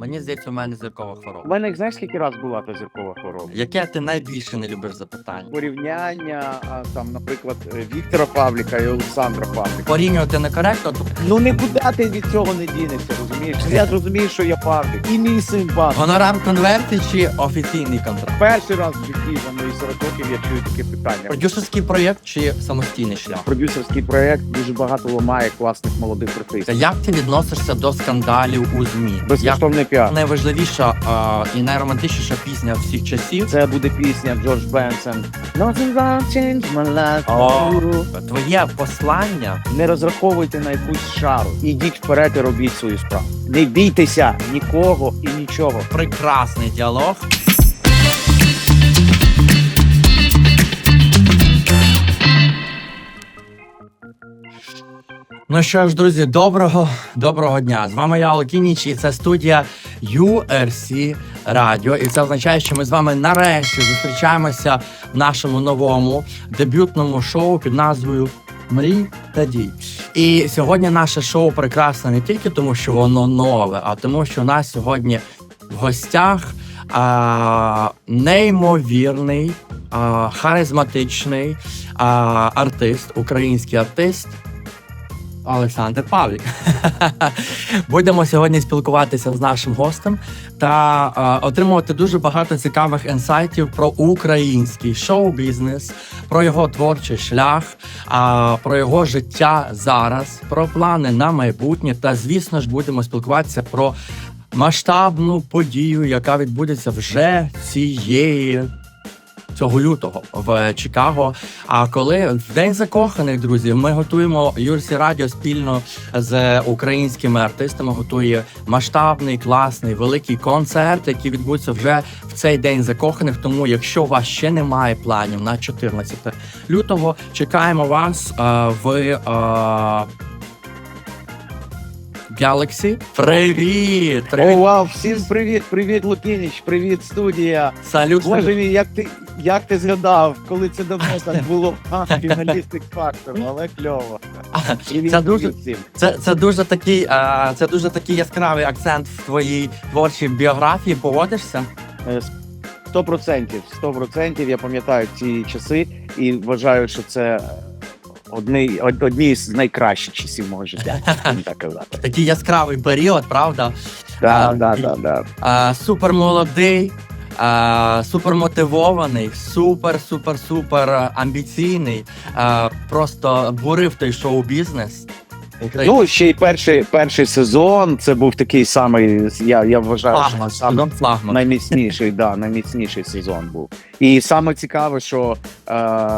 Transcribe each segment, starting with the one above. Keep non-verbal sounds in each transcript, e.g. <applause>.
Мені здається, у мене зіркова У хвороба. мене знаєш, скільки раз була та зіркова хвороба? Яке ти найбільше не любиш запитання? Порівняння, а, там, наприклад, е, Віктора Павліка і Олександра Павліка. Порівнювати некоректно, то Ну нікуди ти від цього не дінешся, розумієш? Я зрозумію, що я Павлік. І мій син Павлік. гонорар конверти чи офіційний контракт? Перший раз в житті за мої 40 років я чую таке питання. Продюсерський проєкт чи самостійний шлях? Продюсерський проєкт дуже багато ламає класних молодих Та артистів. Як ти відносишся до скандалів у ЗМІ? Як Безкоштовний піар. найважливіша а, і найромантичніша пісня всіх часів Це буде пісня Джордж Бенсон. Nothing gonna change my life. О. твоє послання Не розраховуйте на якусь шару. Ідіть вперед і робіть свою справу. Не бійтеся нікого і нічого. прекрасний діалог. Ну що ж, друзі, доброго доброго дня. З вами я Олкініч, і це студія URC Radio. І це означає, що ми з вами нарешті зустрічаємося в нашому новому дебютному шоу під назвою Мрій та дій. І сьогодні наше шоу прекрасне не тільки тому, що воно нове, а тому, що у нас сьогодні в гостях а, неймовірний, а, харизматичний а, артист, український артист. Олександр Павлік. <laughs> Будемо сьогодні спілкуватися з нашим гостем та а, отримувати дуже багато цікавих інсайтів про український шоу-бізнес, про його творчий шлях, а, про його життя зараз, про плани на майбутнє. Та, звісно ж, будемо спілкуватися про масштабну подію, яка відбудеться вже цієї. Цього лютого в Чикаго. А коли в день закоханих друзі, ми готуємо Юрсі Радіо спільно з українськими артистами. Готує масштабний, класний, великий концерт, який відбудеться вже в цей день закоханих. Тому, якщо у вас ще немає планів на 14 лютого, чекаємо вас е, в е, Galaxy. Привіт! О, Привіт! вау, всім привіт, привіт, Лукініч, привіт, студія. Салют! Боже мій, як ти, як ти згадав, коли це давно так <laughs> було? А, фіналістик фактор, але кльово. Привіт, Це дуже- всім. Це, це дуже такий, е, це дуже такий яскравий акцент в твоїй творчій біографії. Погодишся? Е, Сто процентів, сто процентів. Я пам'ятаю ці часи і вважаю, що це одні, од- одні з найкращих часів мого життя. Так <laughs> казати. Такий яскравий період, правда? Да, А, да, да, да. А, супер молодий, а, супер мотивований, супер, супер, супер амбіційний. А, просто бурив той шоу-бізнес. Ну, ще й перший, перший сезон. Це був такий самий, я, я вважаю, що сам, флагман. найміцніший, да, найміцніший сезон був. І саме цікаве, що е,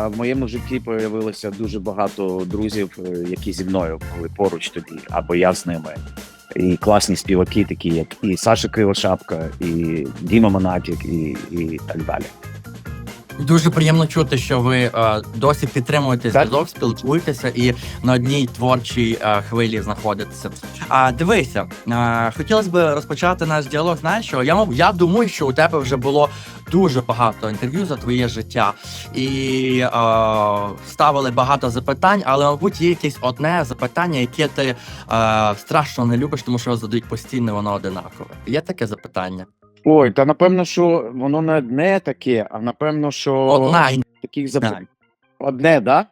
в моєму житті появилося дуже багато друзів, е, які зі мною були поруч тоді, або я з ними. І класні співаки, такі як і Саша Кривошапка, і Діма Монатік, і, і так далі. Дуже приємно чути, що ви е, досі підтримуєте зв'язок, спілкуєтеся і на одній творчій е, хвилі знаходитеся. А дивися, е, хотілося б розпочати наш діалог. Знаєш, що я я думаю, що у тебе вже було дуже багато інтерв'ю за твоє життя, і е, ставили багато запитань, але мабуть є якесь одне запитання, яке ти е, страшно не любиш, тому що його задають постійно, воно одинакове. Є таке запитання? Ой, та напевно, що воно не одне таке, а напевно, що Одна таких запитань. Одне, да?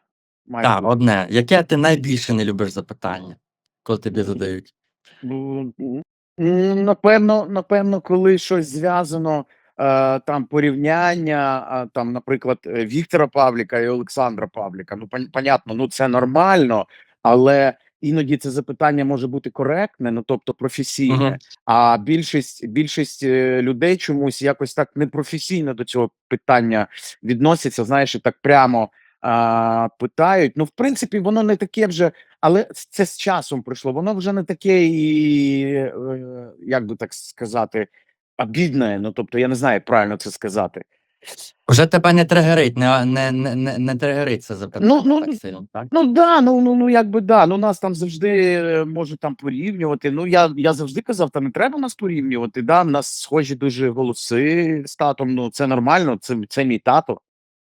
Має Так, бути. одне. Яке ти найбільше не любиш запитання, коли тобі задають? Ну, м, Напевно, напевно, коли щось зв'язано е, там порівняння, а, там, наприклад, е, Віктора Павліка і Олександра Павліка. Ну, пон- понятно, ну це нормально, але іноді це запитання може бути коректне, ну тобто професійне. Мгм. А більшість більшість е, людей чомусь якось так непрофесійно до цього питання відносяться. Знаєш, і так прямо а, питають. Ну, в принципі, воно не таке вже, але це з часом прийшло. Воно вже не таке і е, як би так сказати, обідне. Ну тобто, я не знаю, як правильно це сказати. Вже тебе не тригерить, не, не, не, не, тригерить це запитання Ну, ну, так сильно, так? Ну да, ну ну ну якби да. Ну нас там завжди е, можуть там порівнювати. Ну я я завжди казав, та не треба нас порівнювати. Да, в нас схожі дуже голоси з татом. Ну це нормально, це, це мій тато.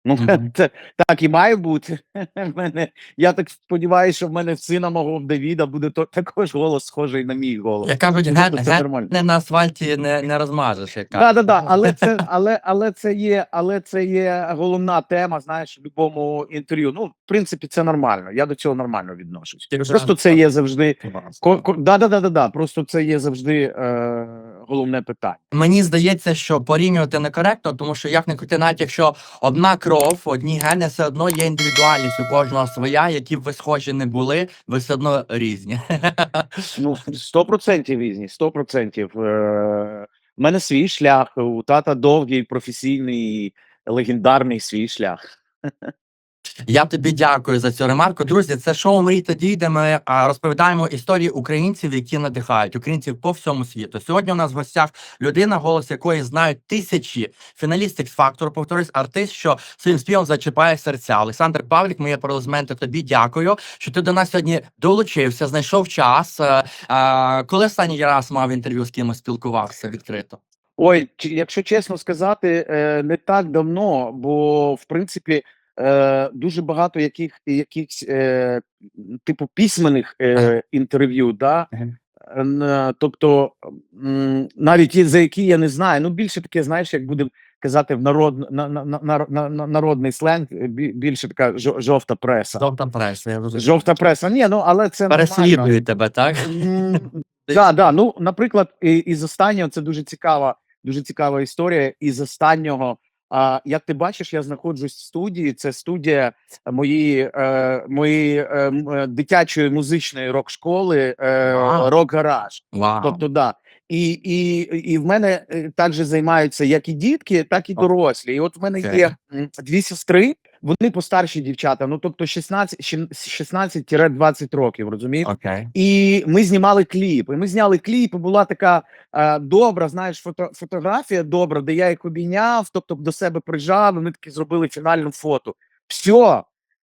Ну, Мгм. <laughs> це так і має бути. <laughs> Мене, я так сподіваюся, що в мене в сина мого Давіда буде то, також голос схожий на мій голос. Як кажуть, Ну, це нормально. не на асфальті не, не розмажеш. Як Да, да, да, <laughs> але це, але, але це є, але це є головна тема, знаєш, в будь-якому інтерв'ю. Ну, в принципі, це нормально. Я до цього нормально відношусь. Просто це є завжди. Ко- ко- Да, да, да, да, да. Просто це є завжди е, головне питання. Мені здається, що порівнювати некоректно, тому що як не крути, навіть якщо одна кров, одні гени, все одно є індивідуальність у кожного своя, які б ви схожі не були, ви все одно різні. <laughs> Ну, сто процентів різні, сто процентів. У мене свій шлях, у тата довгий, професійний, легендарний свій шлях. <laughs> Я тобі дякую за цю ремарку. Друзі, це шоу Мрійте дій, де ми розповідаємо історії українців, які надихають українців по всьому світу. Сьогодні у нас в гостях людина, голос якої знають тисячі фіналістик з фактору. Повторюсь, артист, що своїм співом зачіпає серця. Олександр Павлік, мої аплодисменти тобі дякую, що ти до нас сьогодні долучився, знайшов час. Е, е, коли останній раз мав інтерв'ю з кимось спілкувався відкрито? Ой, якщо чесно сказати, е, не так давно, бо в принципі е, дуже багато яких якихось е, типу письменних е, інтерв'ю, да? Мгм. Тобто навіть за які я не знаю, ну більше таке, знаєш, як будемо казати в народ, на, на, на, на, на, на- народний сленг, е, бі- більше така жо- жовта преса. Жовта преса, я розумію. Жовта преса. Ні, ну але це. Переслідує тебе, так? <laughs> Да, да. Ну, наприклад, із останнього це дуже цікава, дуже цікава історія. Із останнього, а, як ти бачиш, я знаходжусь в студії. Це студія моєї, е, моєї е, е, дитячої музичної рок-школи, е, wow. рок-гараж. Wow. Тобто, да. І, і, і в мене також займаються як і дітки, так і дорослі. І от в мене okay. є дві сестри, вони постарші дівчата, ну тобто 16, щін- 16-20 років, розумієш? Okay. І ми знімали кліп. І ми зняли кліп. І була така е, добра, знаєш, фото, фотографія добра, де я їх обійняв, тобто до себе прижав. І ми таки зробили фінальну фото. Все.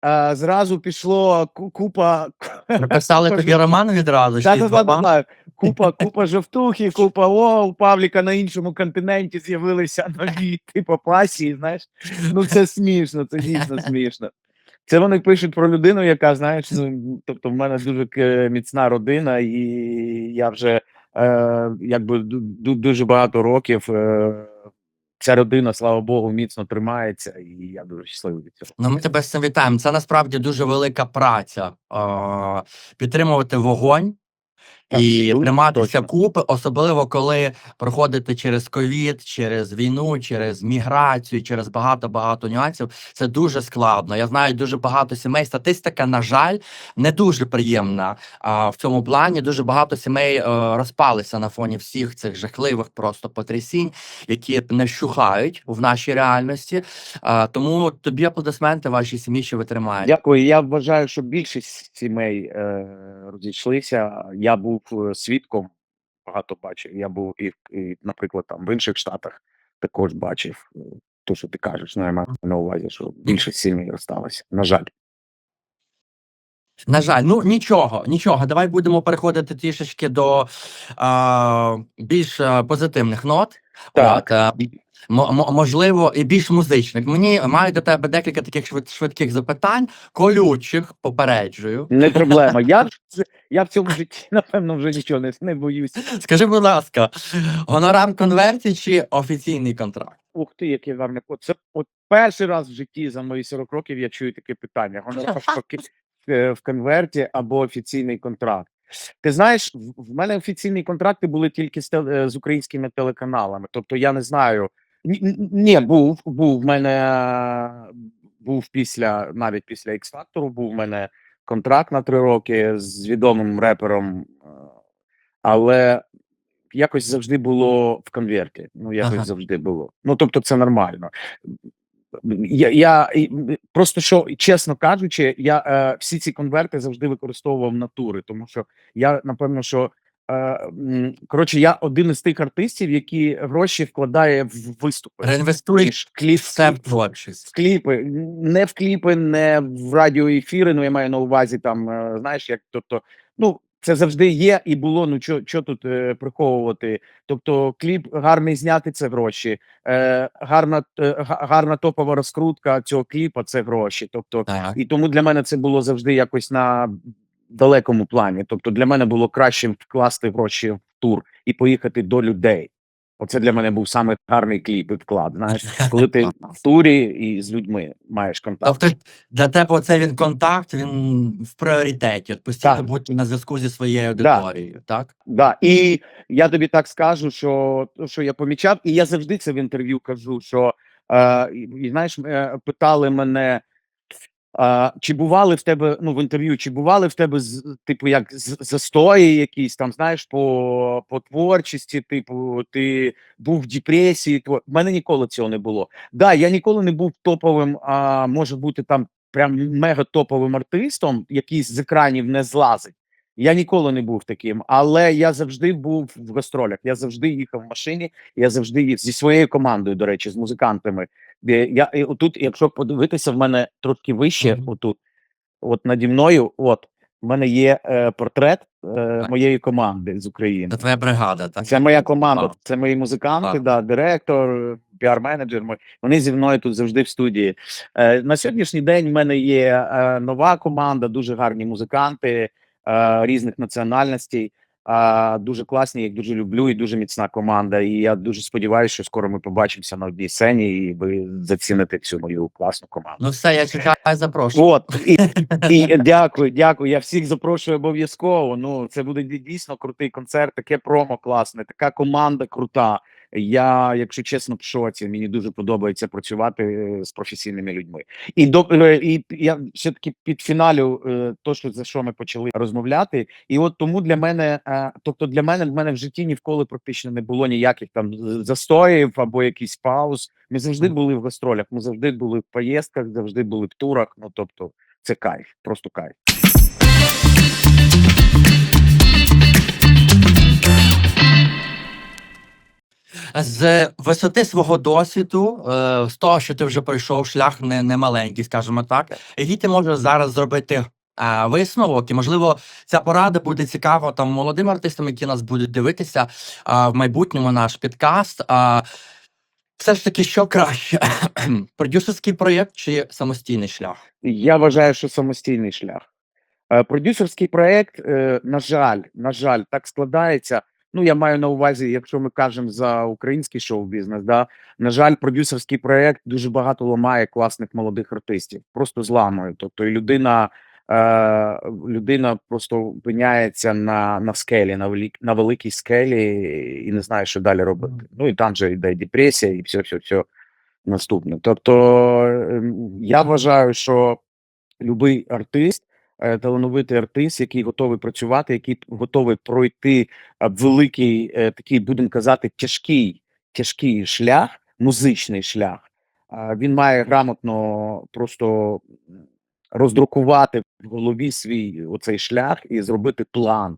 Е, зразу пішло ку- купа <laughs> Написали тобі роман відразу? ще й два? та. купа, <laughs> купа жовтухи, купа о, у Павліка на іншому континенті з'явилися нові типу пасії. Знаєш, ну це смішно, це дійсно <laughs> смішно. Це вони пишуть про людину, яка знаєш, ну тобто в мене дуже міцна родина, і я вже е, якби ду- ду- дуже багато років. Е, ця родина, слава Богу, міцно тримається, і я дуже щасливий від цього. Ну, ми тебе з цим вітаємо. Це насправді дуже велика праця. Е, підтримувати вогонь і триматися купи, особливо коли проходите через ковід, через війну, через міграцію, через багато багато нюансів. Це дуже складно. Я знаю дуже багато сімей. Статистика, на жаль, не дуже приємна. А в цьому плані дуже багато сімей е, розпалися на фоні всіх цих жахливих просто потрясінь, які не вщухають в нашій реальності. А, тому тобі аплодисменти вашій сім'ї, що ви тримаєте. Дякую. Я вважаю, що більшість сімей е, розійшлися. Я був е, свідком, багато бачив. Я був і, і, наприклад, там в інших штатах також бачив. е, То, що ти кажеш, ну, я маю на увазі, що більшість сімей розсталося. На жаль. На жаль, ну нічого, нічого. Давай будемо переходити трішечки до а, більш е, позитивних нот. Так. От, е, можливо, і більш музичних. Мені маю до тебе декілька таких швид, швидких запитань, колючих, попереджую. Не проблема. Я, <laughs> я в цьому житті, напевно, вже нічого не, не боюсь. Скажи, будь ласка, гонорар конверсії чи офіційний контракт? Ух ти, який гарний код. Це от перший раз в житті за мої 40 років я чую таке питання. Гонорар в е, в конверті або офіційний контракт. Ти знаєш, в мене офіційні контракти були тільки з, е, з українськими телеканалами. Тобто я не знаю. Ні, був, був в мене був після, навіть після X-Factor, був в мене контракт на три роки з відомим репером, але якось завжди було в конверті. Ну, якось Ага. завжди було. Ну, тобто, це нормально. Я, я просто що, чесно кажучи, я е, всі ці конверти завжди використовував натури, тому що я напевно, що коротше, я один із тих артистів, які гроші вкладає в виступи. Реінвестуй Ніж кліп, в кліпи, не в кліпи, не в радіоефіри. Ну я маю на увазі там, е, знаєш, як тобто, ну Це завжди є і було. Ну що, що тут е, приховувати? Тобто, кліп гарний зняти це гроші. Е, гарна, е, гарна топова розкрутка цього кліпа це гроші. Тобто, Так. і тому для мене це було завжди якось на далекому плані. Тобто, для мене було краще вкласти гроші в тур і поїхати до людей. Оце для мене був саме гарний кліп і вклад. Знаєш, коли ти <laughs> в турі і з людьми маєш контакт. Тобто для тебе оцей він контакт, він в пріоритеті. От постійно Так. бути на зв'язку зі своєю Да. аудиторією, так? Да, і я тобі так скажу, що, що я помічав, і я завжди це в інтерв'ю кажу, що е, і, і, знаєш, е, питали мене, е, чи бували в тебе ну в інтерв'ю, чи бували в тебе типу як застої якісь там, знаєш, по, по творчості, типу, ти був в депресії. Тво... В мене ніколи цього не було. Да, я ніколи не був топовим, а може бути там прям мега топовим артистом, який з екранів не злазить. Я ніколи не був таким, але я завжди був в гастролях. Я завжди їхав в машині. Я завжди їх зі своєю командою, до речі, з музикантами. Я і отут, якщо подивитися, в мене трошки вище, отут, от наді мною, от в мене є е, портрет е, моєї команди з України. Це твоя бригада, так? Це моя команда, це мої музиканти, да, директор, піар-менеджер. Вони зі мною тут завжди в студії. Е, на сьогоднішній день в мене є е, нова команда, дуже гарні музиканти різних національностей. Е, дуже класні, я їх дуже люблю, і дуже міцна команда. І я дуже сподіваюся, що скоро ми побачимося на одній сцені, і ви заціните цю мою класну команду. Ну все, я чекаю, запрошую. От і, і <laughs> дякую, дякую. Я всіх запрошую обов'язково. Ну це буде дійсно крутий концерт, таке промо класне, така команда крута. Я, якщо чесно, в шоці. Мені дуже подобається працювати е, з професійними людьми. І до е, і я все таки під фіналю, е, то що за що ми почали розмовляти, і от тому для мене, тобто для мене в мене в житті ніколи практично не було ніяких там застоїв або якісь пауз. Ми завжди були в гастролях, ми завжди були в поїздках, завжди були в турах. Ну тобто, це кайф, просто кайф. З висоти свого досвіду, е, з того, що ти вже пройшов шлях не, не маленький, скажімо так, який ти можеш зараз зробити е, висновок, і можливо ця порада буде цікава там молодим артистам, які нас будуть дивитися в майбутньому наш підкаст. А, все ж таки, що краще? <clears throat> Продюсерський проєкт чи самостійний шлях? Я вважаю, що самостійний шлях. Е, Продюсерський проект, е, на жаль, на жаль, так складається. Ну, я маю на увазі, якщо ми кажемо за український шоу-бізнес, да, на жаль, продюсерський проект дуже багато ламає класних молодих артистів, просто зламує. Тобто, і людина, е, людина просто опиняється на, на скелі, на, велик, на великій скелі і не знає, що далі робити. Ну і там же йде депресія, і все, все, все наступне. Тобто, ем, я вважаю, що любий артист, талановитий артист, який готовий працювати, який готовий пройти е, великий, е, такий, будемо казати, тяжкий, тяжкий шлях, музичний шлях. Він має грамотно просто роздрукувати в голові свій оцей шлях і зробити план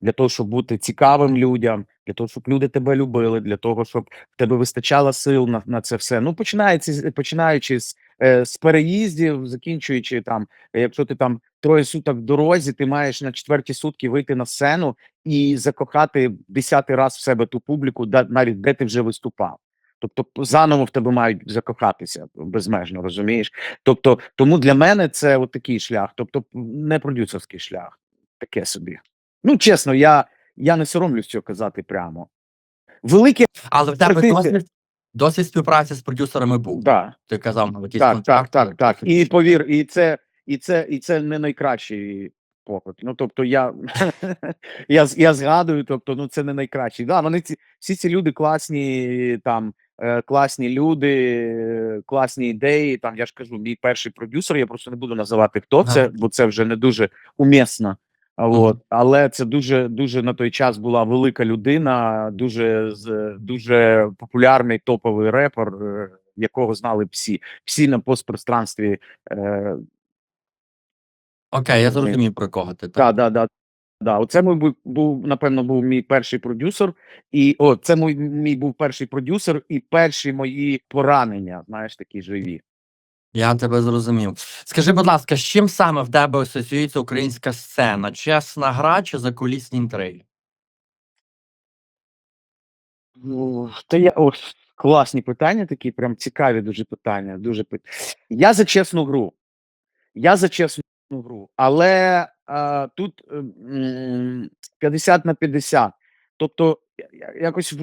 для того, щоб бути цікавим людям, для того, щоб люди тебе любили, для того, щоб в тебе вистачало сил на, на це все. Ну, починається починаючи з, е, з переїздів, закінчуючи там, е, якщо ти там троє суток в дорозі, ти маєш на четверті сутки вийти на сцену і закохати десятий раз в себе ту публіку, навіть де ти вже виступав. Тобто заново в тебе мають закохатися безмежно, розумієш? Тобто, тому для мене це от такий шлях, тобто не продюсерський шлях, таке собі. Ну, чесно, я, я не соромлюсь цього казати прямо. Велике, Але в тебе досвід, досвід співпраці з продюсерами був. да, Ти казав на якісь так, так, так, так. І повір, і це, і це, і це не найкращий попит. Ну, тобто, я, <laughs> я, я згадую, тобто, ну це не найкращий. Да, вони ці, всі ці люди класні, там, е, класні люди, класні ідеї. Там, я ж кажу, мій перший продюсер, я просто не буду називати, хто це, бо це вже не дуже умісно. От, але це дуже дуже на той час була велика людина, дуже дуже популярний топовий репер, е, якого знали всі. Всі на постпространстві. Е, Окей, я зрозумів про кого ти. да, да, да, да. Оце мій був, був напевно був мій перший продюсер, і о, це мій, мій був перший продюсер і перші мої поранення, знаєш, такі живі. Я тебе зрозумів. Скажи, будь ласка, з чим саме в тебе асоціюється українська сцена? Чесна гра чи закулісні інтриги? Ну, Та я о, класні питання такі, прям цікаві дуже питання. Дуже пит... Я за чесну гру. Я за чесну гру. Але а, тут м, 50 на 50. Тобто, якось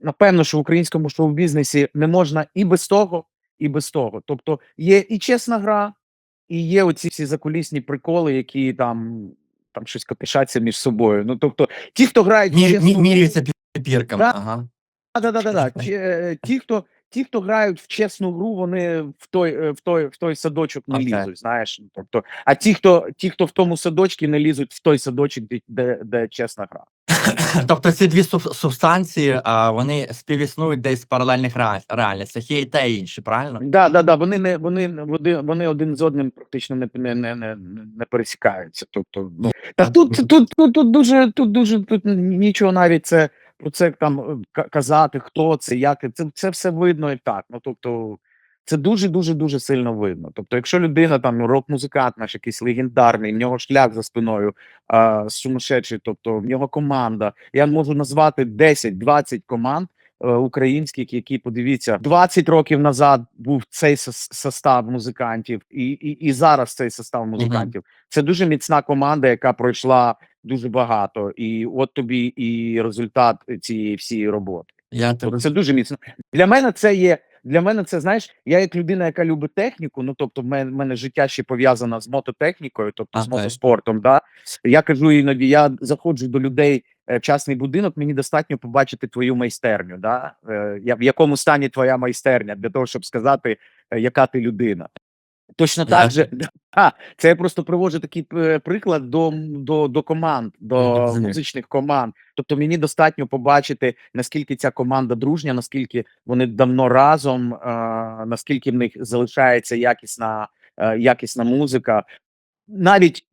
напевно, що в українському шоу-бізнесі не можна і без того, і без того. Тобто, є і чесна гра, і є оці всі закулісні приколи, які там, там щось копішаться між собою. Ну, тобто, ті, хто грають в Мір, чесну мі- міряються пірками. Да. Ага. да, да, да, да. Ті, хто ті, хто грають в чесну гру, вони в той, е, в той, в той садочок не Окей. лізуть. Знаєш, тобто, а ті, хто ті, хто в тому садочку, не лізуть в той садочок, де, де, де чесна гра. <laughs> Тобто ці дві субстанції, а, вони співіснують десь в паралельних реальностях. Є і те, і інше, правильно? Да, да, да. Вони не вони, вони, вони один з одним практично не, не, не, не, пересікаються. Тобто, ну та тут, тут, тут, тут дуже тут дуже тут нічого навіть це про це там е, ка- казати, хто це, як це, це все видно і так. Ну тобто, це дуже дуже дуже сильно видно. Тобто, якщо людина там рок-музикант, наш якийсь легендарний, в нього шлях за спиною а, сумасшедший, тобто в нього команда. Я можу назвати 10-20 команд е, українських, які подивіться 20 років назад був цей состав музикантів, і, і, і зараз цей состав музикантів. Це дуже міцна команда, яка пройшла дуже багато, і от тобі і результат цієї всієї роботи. Я тебе Тобто це дуже міцно. Для мене це є. Для мене це знаєш, я як людина, яка любить техніку. Ну тобто, в мене, в мене життя ще пов'язано з мототехнікою, тобто з мотоспортом. Да? Я кажу іноді, я заходжу до людей е, в частний будинок. Мені достатньо побачити твою майстерню. Да? Е, я- в якому стані твоя майстерня для того, щоб сказати, е, яка ти людина. Точно так Я- же, <laughs> а, це я просто приводжу такий е, приклад до, до, до команд, до музичних команд. Тобто мені достатньо побачити, наскільки ця команда дружня, наскільки вони давно разом, наскільки в них залишається якісна, е, якісна музика. Навіть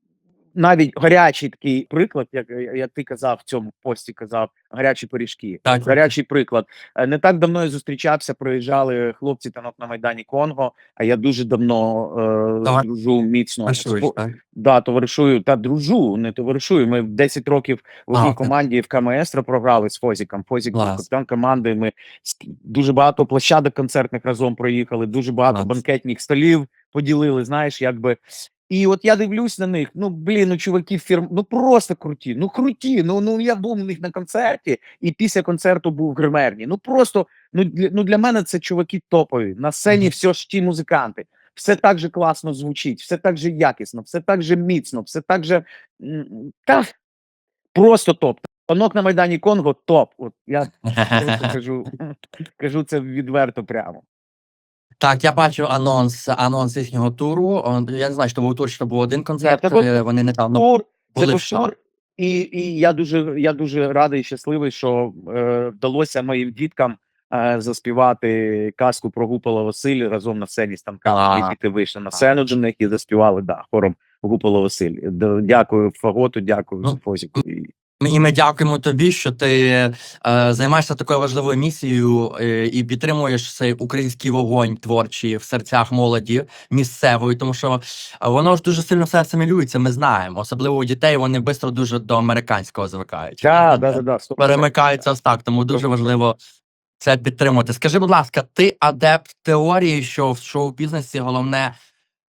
навіть гарячий такий приклад, як, як ти казав в цьому пості, казав гарячі пиріжки. Так, так. гарячий приклад. Е, Не так давно я зустрічався, приїжджали хлопці танок на Майдані Конго, а я дуже давно е, дружу міцно. фо- так? Да, товаришую та дружу, не товаришую. Ми 10 років в одній команді в КМС програли з Фозіком. Фозік капітан команди. Ми дуже багато площадок концертних разом проїхали, дуже багато Клас. банкетних столів поділили. Знаєш, якби. І от я дивлюсь на них. Ну блін, ну чуваки, фірм, ну просто круті. Ну круті. Ну ну я був у них на концерті, і після концерту був в гримерні. Ну просто ну для, ну для мене це чуваки топові. На сцені все ж ті музиканти все так же класно звучить, все так же якісно, все так же міцно, все так же та просто топ. Панок на Майдані Конго топ. От я <laughs> кажу, <laughs> кажу це відверто прямо. Так, я бачу анонс, анонс їхнього туру. Я не знаю, що був тур, що був один концерт. це був е, Вони недавно Тур, були в тур, і, і я дуже я дуже радий і щасливий, що е, вдалося моїм діткам е, заспівати казку про Гупола Василь разом на сцені станка. А. Мої діти вийшли на сцену до них і заспівали да, хором Гупола Василь. Дякую Фаготу, дякую Ну, Фозіку. І ми дякуємо тобі, що ти е, займаєшся такою важливою місією е, і підтримуєш цей український вогонь творчий в серцях молоді місцевої, тому що е, воно ж дуже сильно все асимілюється, ми знаємо. Особливо у дітей вони швидко дуже до американського звикають. Да, да, да, да, Перемикаються ось так, тому дуже важливо це підтримувати. Скажи, будь ласка, ти адепт теорії, що в шоу-бізнесі головне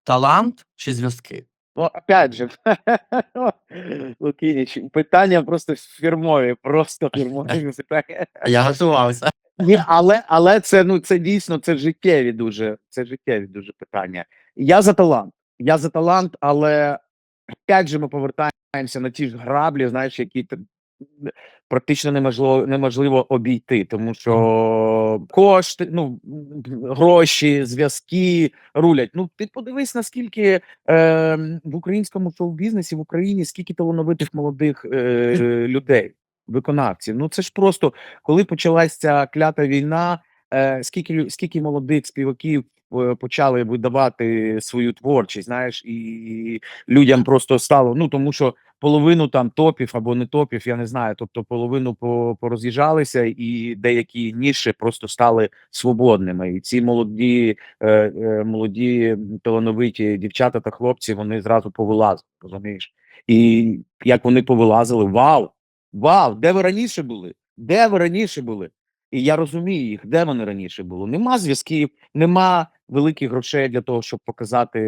талант чи зв'язки? Ну, опять же, <laughs> Лукініч, питання просто фірмові, просто фірмові питання. Я готувався. Ні, але, але це ну це дійсно це життєві дуже, це життєві дуже питання. Я за талант. Я за талант, але опять же ми повертаємося на ті ж граблі, знаєш, які практично неможливо неможливо обійти, тому що кошти, ну гроші, зв'язки рулять. Ну ти подивись, наскільки е, в українському шоу-бізнесі в Україні скільки талановитих молодих е, людей, виконавців. Ну це ж просто коли почалась ця клята війна, е, скільки скільки молодих співаків е, почали видавати свою творчість, знаєш, і людям просто стало. Ну тому що половину там топів або не топів, я не знаю. Тобто половину по, пороз'їжджалися, і деякі ніші просто стали свободними. І ці молоді, е, е, молоді талановиті дівчата та хлопці вони зразу повилазили, розумієш? І як вони повилазили, вау! Вау! Де ви раніше були? Де ви раніше були? І я розумію їх, де вони раніше були. Нема зв'язків, нема великих грошей для того, щоб показати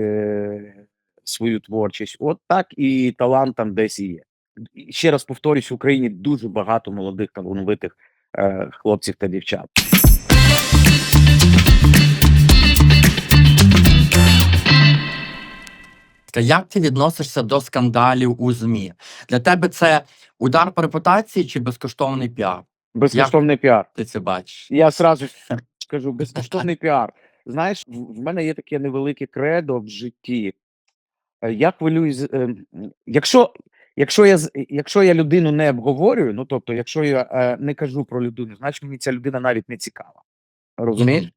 свою творчість. От так і талант там десь і є. Ще раз повторюсь, в Україні дуже багато молодих талановитих е, хлопців та дівчат. Як ти відносишся до скандалів у ЗМІ? Для тебе це удар по репутації чи безкоштовний піар? Безкоштовний піар. Ти це бачиш? Я сразу <laughs> скажу, безкоштовний піар. Знаєш, в мене є таке невелике кредо в житті. Е, Я хвилююсь, е, якщо, якщо, я, якщо я людину не обговорюю, ну тобто, якщо я е, не кажу про людину, значить мені ця людина навіть не цікава. Розумієш? Мгм.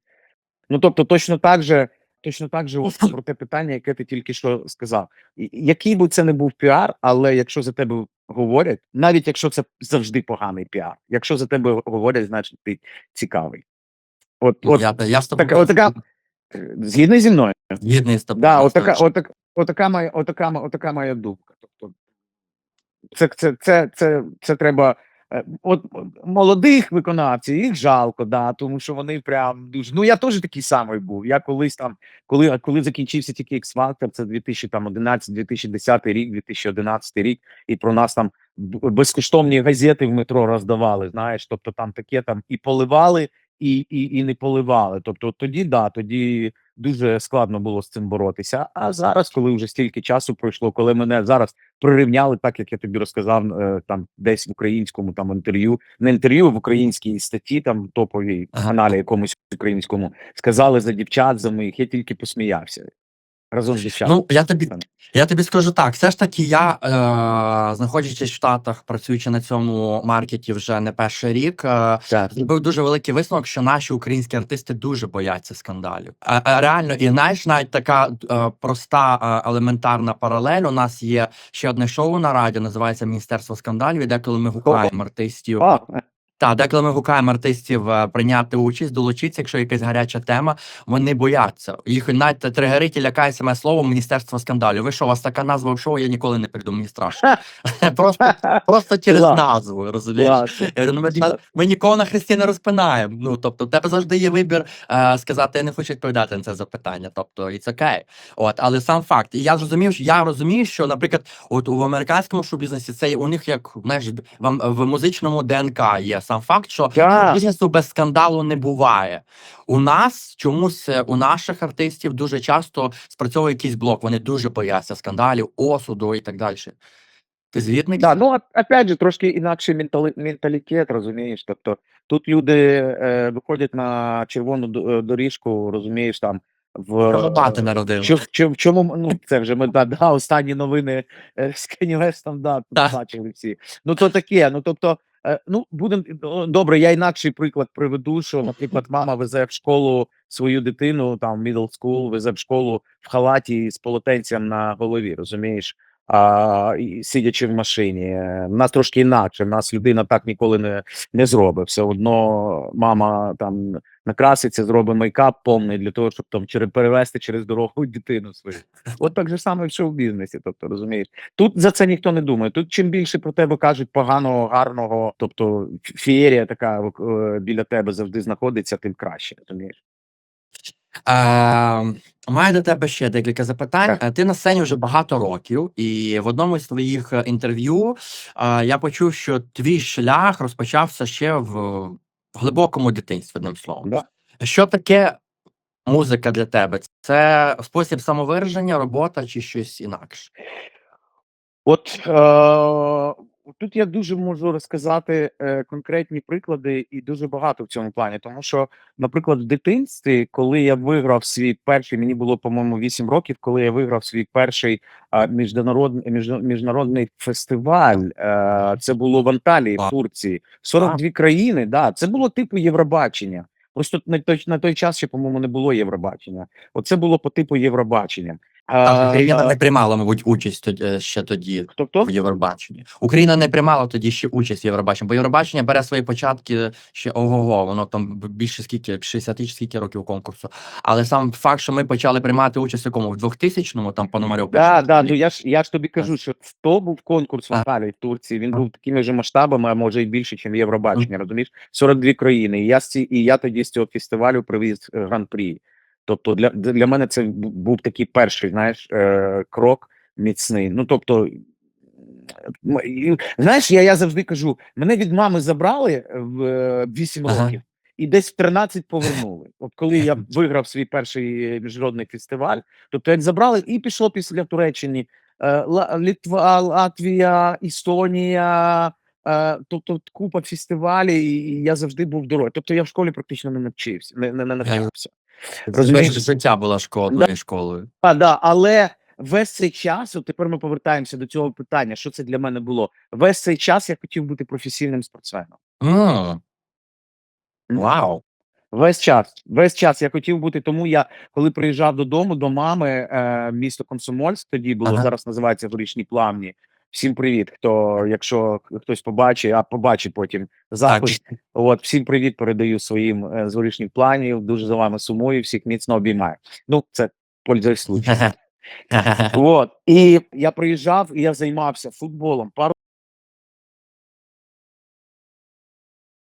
Ну тобто, точно так же, точно так же от <laughs> про те питання, яке ти тільки що сказав. Який би це не був піар, але якщо за тебе говорять, навіть якщо це завжди поганий піар, якщо за тебе говорять, значить ти цікавий. От, от я, я з тобою така, отака, е, згідно зі мною. згідний з тобою. Да, на отака, 100%. Отак, отака, моя, отака, отака моя думка. Тобто, це, це, це, це, це треба. е, От молодих виконавців їх жалко, да, тому що вони прям дуже. Ну я теж такий самий був. Я колись там, коли, коли закінчився тільки X Factor, це 2011-2010 рік, 2011 рік, і про нас там безкоштовні газети в метро роздавали. Знаєш, тобто там таке там і поливали, і, і, і не поливали. Тобто тоді, да, тоді дуже складно було з цим боротися. А зараз, коли вже стільки часу пройшло, коли мене зараз прирівняли, так як я тобі розказав, е, там десь в українському там інтерв'ю, не інтерв'ю в українській статті, там топовій каналі якомусь українському, сказали за дівчат за моїх, я тільки посміявся. Разом з дівчатами. Ну, я тобі, я тобі скажу так, все ж таки, я, е, знаходячись в Штатах, працюючи на цьому маркеті вже не перший рік, е, зробив дуже великий висновок, що наші українські артисти дуже бояться скандалів. А, а реально, і знаєш, навіть така е, проста е, елементарна паралель. У нас є ще одне шоу на радіо, називається Міністерство скандалів. І деколи ми гукаємо артистів. А, Так, деколи ми гукаємо артистів е, прийняти участь, долучитися, якщо якась гаряча тема, вони бояться. Їх навіть тригерить і лякає саме слово Міністерство скандалів. Ви що, у вас така назва в шоу, я ніколи не прийду, мені страшно. <laughs> Просто, просто через назву, розумієш? ну, ми, ми нікого на хресті не розпинаємо. Ну тобто, в тебе завжди є вибір е, сказати, я не хочу відповідати на це запитання. Тобто, і це окей. От, але сам факт. І я зрозумів, що я розумію, що, наприклад, от в американському шоу-бізнесі це у них як знаєш, в, в музичному ДНК є сам факт, що Так. бізнесу без скандалу не буває. У нас чомусь е, у наших артистів дуже часто спрацьовує якийсь блок. Вони дуже бояться скандалів, осуду і так далі. Ти згідний? Да, ну опять же, трошки інакший ментали, менталітет, розумієш. Тобто тут люди е, виходять на червону е, доріжку, розумієш, там в Мати народили. Чо- в чому ну це вже ми да, да, останні новини е, з Kanye West, да, бачили всі. Ну то таке. Ну тобто, е, ну будем добре. Я інакший приклад приведу, що, наприклад, мама везе в школу свою дитину, там middle school, везе в школу в халаті з полотенцем на голові, розумієш? А, сидячи в машині, Е, в нас трошки інакше. В нас людина так ніколи не, не зробить. Все одно мама там накраситься, зробить мейкап повний для того, щоб там через перевести через дорогу <laughs> дитину свою. От так же саме в шоу-бізнесі. Тобто, розумієш, тут за це ніхто не думає. Тут чим більше про тебе кажуть поганого, гарного, тобто фієрія така е, біля тебе завжди знаходиться, тим краще. Розумієш? Е, маю до тебе ще декілька запитань. Так. Е, Ти на сцені вже багато років, і в одному з твоїх е, інтерв'ю е, я почув, що твій шлях розпочався ще в глибокому дитинстві, одним словом. Да. Що таке музика для тебе? Це спосіб самовираження, робота чи щось інакше? От е, тут я дуже можу розказати е, конкретні приклади, і дуже багато в цьому плані. Тому що, наприклад, в дитинстві, коли я виграв свій перший, мені було по-моєму 8 років, коли я виграв свій перший е, міжнародний між- міжнародний фестиваль. Е, це було в Анталії, в. Турції, 42 країни. Да, це було типу Євробачення. Просто на той на той час ще, по-моєму, не було Євробачення. Оце було по типу Євробачення. А, Україна не приймала, мабуть, участь тоді, е, ще тоді хто хто? в Євробаченні. Україна не приймала тоді ще участь в Євробаченні, бо Євробачення бере свої початки ще ого-го, воно там більше скільки, 60 чи скільки років конкурсу. Але сам факт, що ми почали приймати участь в якому в 2000-му, там Пономарьов. Да, да, ну я ж я ж тобі кажу, що то був конкурс в. Анталії в Турції. Він був такими ж масштабами, а може і більше, ніж Євробачення. Розумієш? 42 країни. І я з ці, і я тоді з цього фестивалю привіз е, гран-прі. Тобто для, для мене це був такий перший, знаєш, е, крок міцний. Ну тобто, знаєш, я, я завжди кажу: мене від мами забрали в е, 8 Ага. років. І десь в 13 повернули. От коли я <laughs> виграв свій перший е, міжнародний фестиваль, тобто як забрали і пішло після Туреччини, е, Літва, Латвія, Естонія, е, тобто купа фестивалів, і я завжди був в дорозі. Тобто я в школі практично не навчився, не, не, не навчався. Розумієш? Життя була школою школою. А, да, але весь цей час, от тепер ми повертаємося до цього питання, що це для мене було. Весь цей час я хотів бути професійним спортсменом. Вау. Весь час, весь час я хотів бути, тому я коли приїжджав додому до мами, е, місто Комсомольськ, тоді було Ага. зараз називається Горішні Плавні. Всім привіт, хто, якщо хтось побачить, а побачить потім запис. От всім привіт передаю своїм е, зворішнім планів. Дуже за вами сумую, всіх міцно обіймаю. Ну, це пользуюсь случаєм. <laughs> От і я приїжджав, і я займався футболом. Пару